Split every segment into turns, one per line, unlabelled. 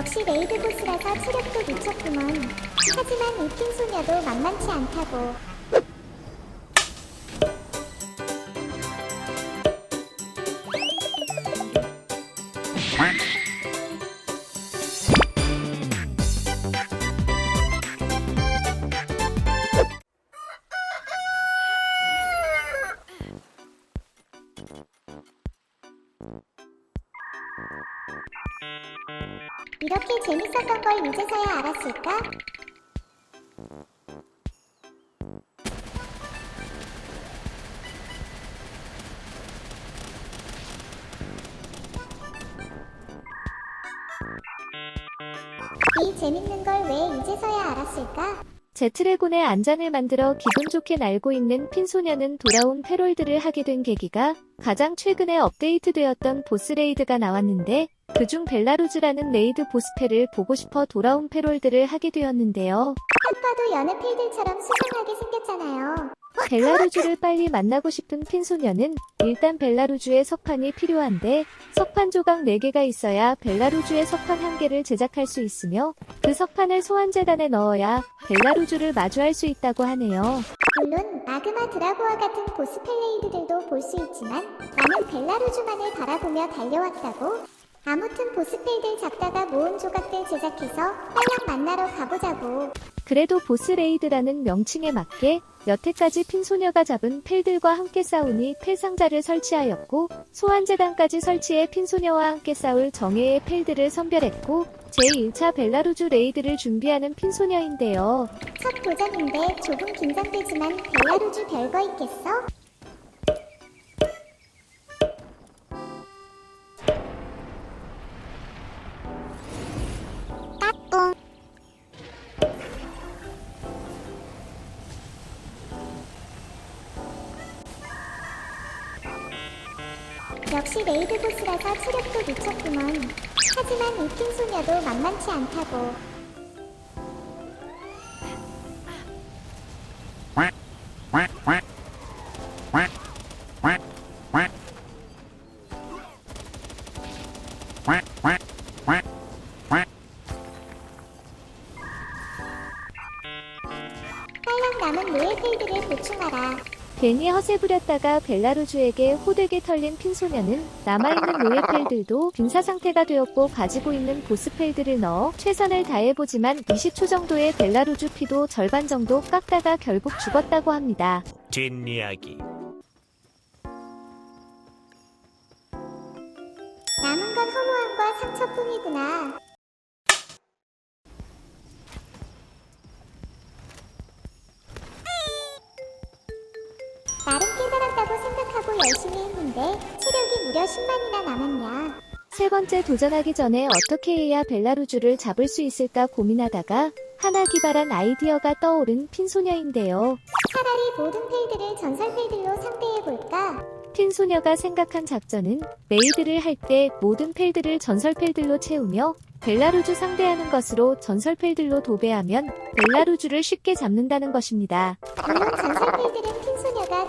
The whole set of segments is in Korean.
역시 레이드 보스라서 체력도 미쳤구먼. 하지만 이핀 소녀도 만만치 않다고. 이렇게 재밌었던 걸 이제서야 알았을까? 이 재밌는 걸 왜 이제서야 알았을까?
제트레곤의 안장을 만들어 기분 좋게 날고 있는 핀소녀는 돌아온 패롤드를 하게 된 계기가 가장 최근에 업데이트되었던 보스레이드가 나왔는데 그중 벨라루즈라는 레이드 보스패를 보고 싶어 돌아온 패롤드를 하게 되었는데요.
딱 봐도 여느 필들처럼 수상하게 생겼잖아요.
벨라루즈를 빨리 만나고 싶은 핀소녀는 일단 벨라루즈의 석판이 필요한데 석판 조각 4개가 있어야 벨라루즈의 석판 1개를 제작할 수 있으며 그 석판을 소환재단에 넣어야 벨라루즈를 마주할 수 있다고 하네요.
물론 마그마 드라고와 같은 보스 펠레이드들도 볼 수 있지만 나는 벨라루즈만을 바라보며 달려왔다고. 아무튼 보스펠들 잡다가 모은 조각들 제작해서 빨랑 만나러 가보자고.
그래도 보스 레이드라는 명칭에 맞게 여태까지 핀소녀가 잡은 펠들과 함께 싸우니 펠 상자를 설치하였고 소환재단까지 설치해 핀소녀와 함께 싸울 정예의 펠들을 선별했고 제1차 벨라루즈 레이드를 준비하는 핀소녀인데요.
첫 도전인데 조금 긴장되지만 벨라루즈 별거 있겠어? 역시 레이드 보스라서 체력도 미쳤구먼. 하지만 이핀 소녀도 만만치 않다고.
괜히 허세 부렸다가 벨라루즈에게 호되게 털린 핀소녀는 남아있는 노예펠들도 빙사 상태가 되었고 가지고 있는 보스펠들을 넣어 최선을 다해보지만 20초 정도의 벨라루즈 피도 절반 정도 깎다가 결국 죽었다고 합니다.
뒷이야기
남은 건 허무함과 상처뿐이구나. 열심히 했는데 체력이 무려 10만이나 남았냐.
세 번째 도전하기 전에 어떻게 해야 벨라루즈를 잡을 수 있을까 고민하다가 하나 기발한 아이디어가 떠오른 핀소녀인데요.
차라리 모든 펠들을 전설 펠들로 상대해볼까?
핀소녀가 생각한 작전은 메이드를 할 때 모든 펠들을 전설 펠들로 채우며 벨라루즈 상대하는 것으로 전설 펠들로 도배하면 벨라루즈를 쉽게 잡는다는 것입니다.
물론 전설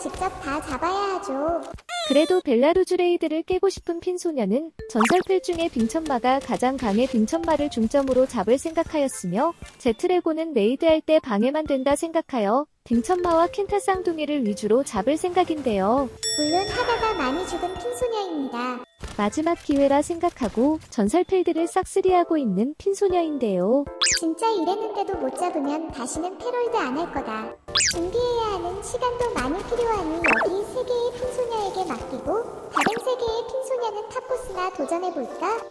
직접 다 잡아야 하죠.
그래도 벨라루즈 레이드를 깨고 싶은 핀소녀는 전설필 중에 빙천마가 가장 강해 빙천마를 중점으로 잡을 생각하였으며 제트레고는 레이드할 때 방해만 된다 생각하여 빙천마와 켄타 쌍둥이를 위주로 잡을 생각인데요.
물론 하다가 많이 죽은 핀소녀입니다.
마지막 기회라 생각하고 전설필들을 싹쓸이하고 있는 핀소녀인데요.
진짜 이랬는데도 못 잡으면 다시는 패롤드 안 할 거다. 준비해야 하는 시간도 많이 필요하니 여기 세 개의 핀소녀에게 맡기고 다른 세 개의 핀소녀는 탑보스나 도전해볼까?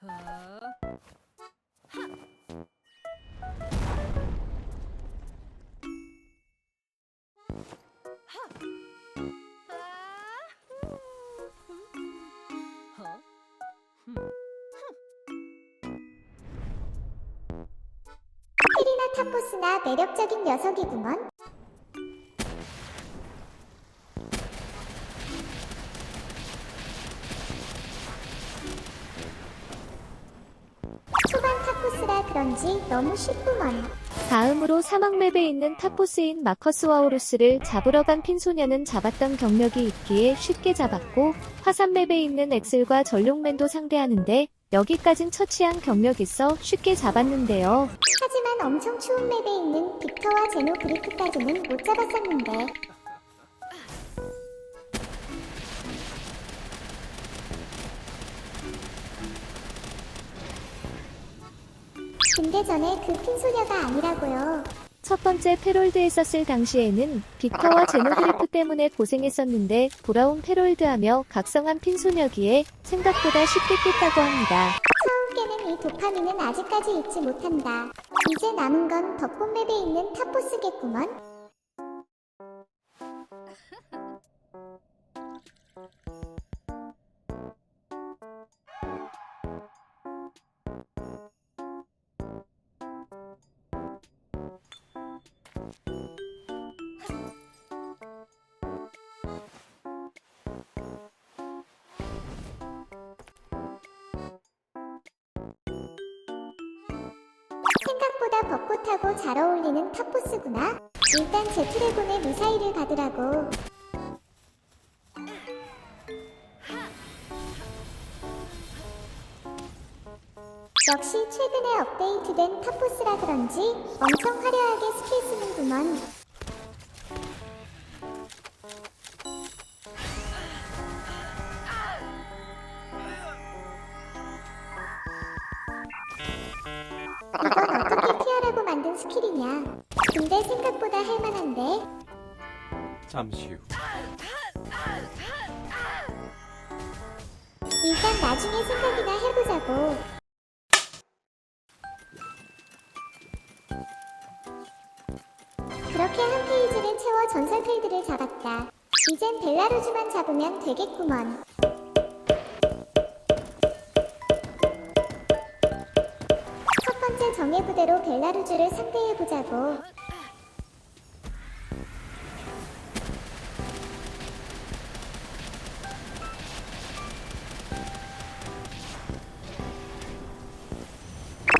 페 탑보스나 매력적인 녀석이구먼. 초반 탑보스라 그런지 너무 쉽구먼.
다음으로 사막맵에 있는 탑보스인 마커스 와우루스를 잡으러 간 핀소녀는 잡았던 경력이 있기에 쉽게 잡았고 화산맵에 있는 엑슬과 전룡맨도 상대하는데 여기까진 처치한 경력 있어 쉽게 잡았는데요.
하지만 엄청 추운 맵에 있는 빅터와 제노 그리프까지는 못 잡았었는데 근데 전에 그 핀소녀가 아니라고요.
첫 번째 페롤드에 썼을 당시에는 빅터와 제노그리프 때문에 고생했었는데 돌아온 페롤드하며 각성한 핀소녀기에 생각보다 쉽게 깼다고 합니다.
처음 깨는 이 도파민은 아직까지 잊지 못한다. 이제 남은 건 벚꽃 맵에 있는 탑보스겠구먼. 벚꽃하고 잘 어울리는 탑보스구나. 일단 제 트레곤의 미사일을 받으라고. 역시 최근에 업데이트된 탑보스라 그런지 엄청 화려하게 스킬 쓰는구먼. 스킬이냐? 근데 생각보다 할만한데?
잠시 후.
일단 나중에 생각이나 해보자고. 그렇게 한 페이지를 채워 전설 필드를 잡았다. 이젠 벨라루즈만 잡으면 되겠구먼. 정예 부대로 벨라루즈를 상대해 보자고.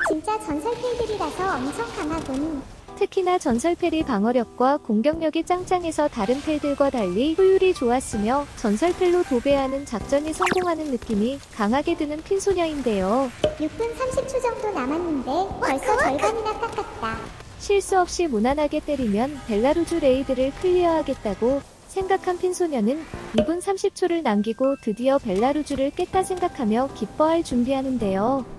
진짜 전설 필들이라서 엄청 강하군.
특히나 전설펠이 방어력과 공격력이 짱짱해서 다른 펠들과 달리 효율이 좋았으며 전설펠로 도배하는 작전이 성공하는 느낌이 강하게 드는 핀소녀인데요.
6분 30초 정도 남았는데 벌써 절반이나 깎았다.
실수 없이 무난하게 때리면 벨라루즈 레이드를 클리어하겠다고 생각한 핀소녀는 2분 30초를 남기고 드디어 벨라루즈를 깼다 생각하며 기뻐할 준비하는데요.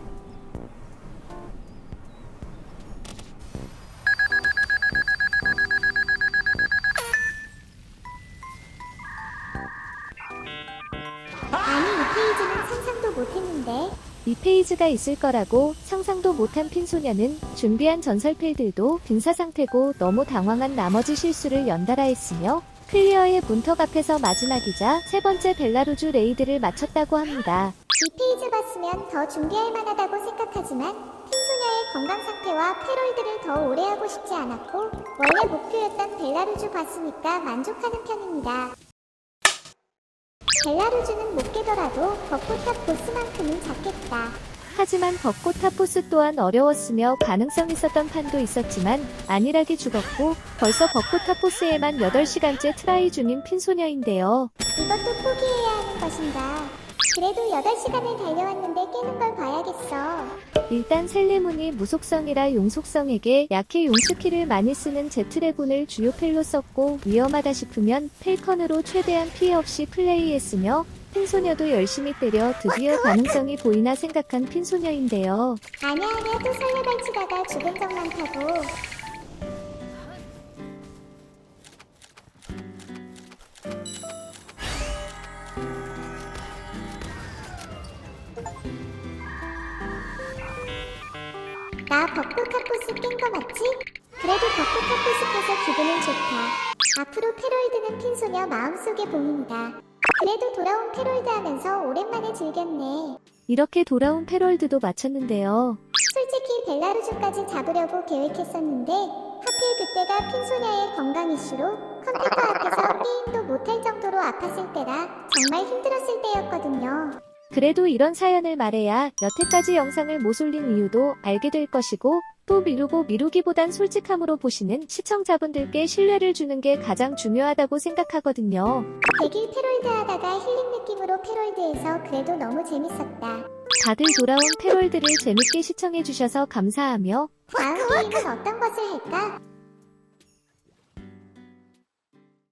이
페이지가 있을 거라고 상상도 못한 핀소녀는 준비한 전설필들도 빈사 상태고 너무 당황한 나머지 실수를 연달아 했으며 클리어의 문턱 앞에서 마지막이자 세 번째 벨라루즈 레이드를 마쳤다고 합니다.
이 페이지 봤으면 더 준비할 만하다고 생각하지만 흰소녀의 건강 상태와 패럴들을 더 오래 하고 싶지 않았고 원래 목표였던 벨라루즈 봤으니까 만족하는 편입니다. 벨라루즈는 못 깨더라도 벚꽃탑 보스만큼은 잡겠다.
하지만 벚꽃 타포스 또한 어려웠으며 가능성 있었던 판도 있었지만 안일하게 죽었고 벌써 벚꽃 타포스에만 8시간째 트라이 중인 핀소녀인데요.
이것도 포기해야 하는 것인가? 그래도 8시간을 달려왔는데 깨는 걸 봐야겠어.
일단 셀레문이 무속성이라 용속성에게 약해 용스키를 많이 쓰는 제트레곤을 주요 펠로 썼고 위험하다 싶으면 펠컨으로 최대한 피해 없이 플레이했으며 핀소녀도 열심히 때려 드디어 가능성이 보이나 생각한 핀소녀인데요.
아냐 아냐 또 설레발 치다가 죽은 적 많다고. 거 맞지? 그래도 카포스 깨서 기분은 좋다. 앞으로 패롤드는 핀소녀 마음속의 봉입니다. 그래도 돌아온 패롤드 하면서 오랜만에 즐겼네.
이렇게 돌아온 페럴드도 마쳤는데요.
솔직히 벨라루즈까지 잡으려고 계획했었는데 하필 그때가 핀소녀의 건강 이슈로 컴퓨터 앞에서 게임도 못할 정도로 아팠을 때라 정말 힘들었을 때였거든요.
그래도 이런 사연을 말해야 여태까지 영상을 못 올린 이유도 알게 될 것이고 또 미루고 미루기보단 솔직함으로 보시는 시청자분들께 신뢰를 주는 게 가장 중요하다고 생각하거든요.
100일 패롤드 하다가 힐링 느낌으로 패롤드해서 그래도 너무 재밌었다.
다들 돌아온 패롤들을 재밌게 시청해주셔서 감사하며
다음 게임은 어떤 것을 할까?